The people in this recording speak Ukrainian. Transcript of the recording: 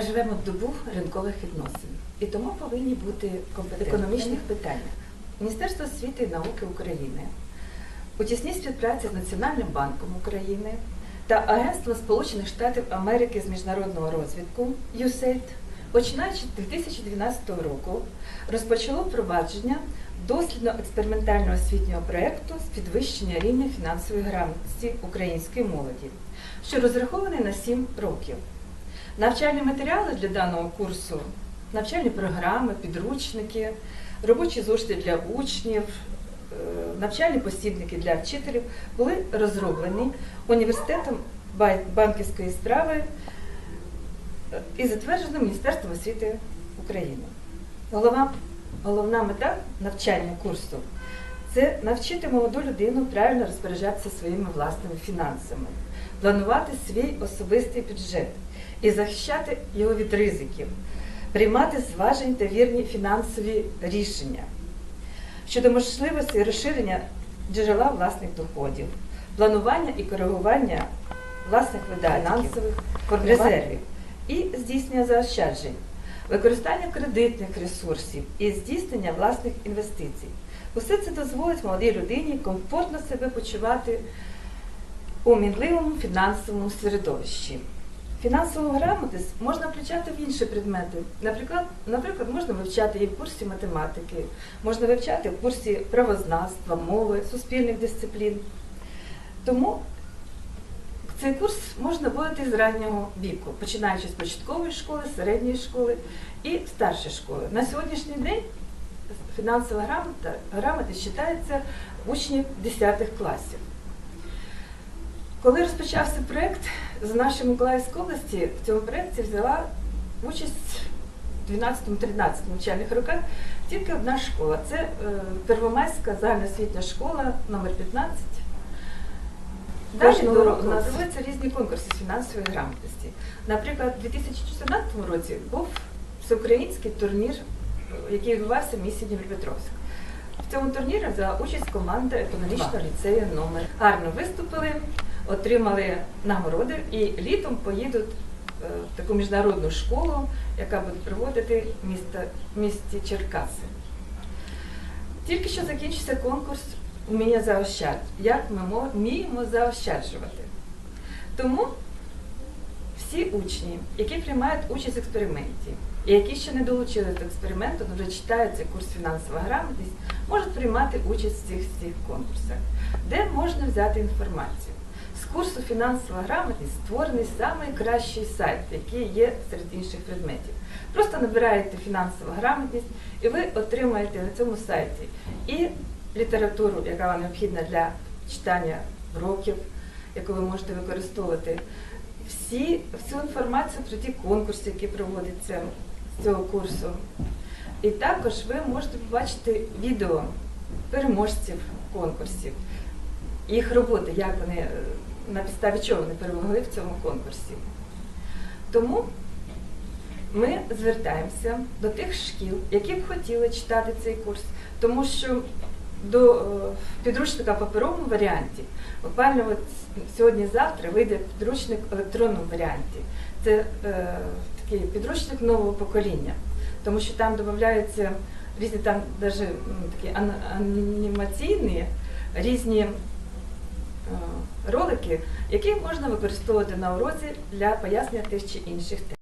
Ми живемо в добу ринкових відносин і тому повинні бути економічних питань. Міністерство освіти і науки України у тісній співпраці з Національним банком України та Агентством Сполучених Штатів Америки з міжнародного розвитку USAID, починаючи з 2012 року, розпочало впровадження дослідно-експериментального освітнього проєкту з підвищення рівня фінансової грамотності української молоді, що розрахований на 7 років. Навчальні матеріали для даного курсу, навчальні програми, підручники, робочі зошити для учнів, е, навчальні посібники для вчителів були розроблені університетом банківської справи е, і затверджені Міністерством освіти України. Голова, головна мета навчання курсу це навчити молоду людину правильно розпоряджатися своїми власними фінансами, планувати свій особистий бюджет і захищати його від ризиків, приймати зважені та вірні фінансові рішення. Щодо можливості розширення джерела власних доходів, планування і коригування власних видатків, фінансових резервів і здійснення заощаджень, використання кредитних ресурсів і здійснення власних інвестицій. Усе це дозволить молодій людині комфортно себе почувати у мінливому фінансовому середовищі. Фінансову грамотність можна включати в інші предмети. Наприклад, наприклад, можна вивчати її в курсі математики, можна вивчати в курсі правознавства, мови, суспільних дисциплін. Тому цей курс можна вводити з раннього віку, починаючи з початкової школи, середньої школи і старшої школи. На сьогоднішній день фінансова грамота, грамотність читається учнів 10 класів. Коли розпочався проєкт з нашої Миколаївської області, в цьому проєкті взяла участь в 12-13 навчальних роках тільки одна школа. Це е, Первомайська загальноосвітня школа номер 15. Далі до- року. називаються різні конкурси з фінансової грамотності. Наприклад, у 2014 році був всеукраїнський турнір, який відбувався в місті Дніпропетровськ. В цьому турнірі взяла участь команда економічного ліцею номер. Гарно виступили, отримали нагороди і літом поїдуть е, в таку міжнародну школу, яка буде проводити в місті Черкаси. Тільки що закінчився конкурс «Вміння заощад. Як ми вміємо заощаджувати. Тому всі учні, які приймають участь в експерименті, і які ще не долучились до експерименту, але вже читають цей курс фінансова грамотність, можуть приймати участь в цих всіх конкурсах, де можна взяти інформацію. З курсу фінансова грамотність створений найкращий сайт, який є серед інших предметів. Просто набираєте фінансова грамотність, і ви отримаєте на цьому сайті і літературу, яка вам необхідна для читання уроків, яку ви можете використовувати. Всі, всю інформацію про ті конкурси, які проводяться з цього курсу. І також ви можете побачити відео переможців конкурсів, їх роботи, як вони, е, на підставі чого вони перемогли в цьому конкурсі. Тому ми звертаємося до тих шкіл, які б хотіли читати цей курс, тому що до е, підручника в паперовому варіанті буквально от сьогодні-завтра вийде підручник в електронному варіанті. Це е, такий підручник нового покоління, тому що там додаються різні там навіть такі ан- анімаційні різні е, ролики, які можна використовувати на уроці для пояснення тих чи інших тем.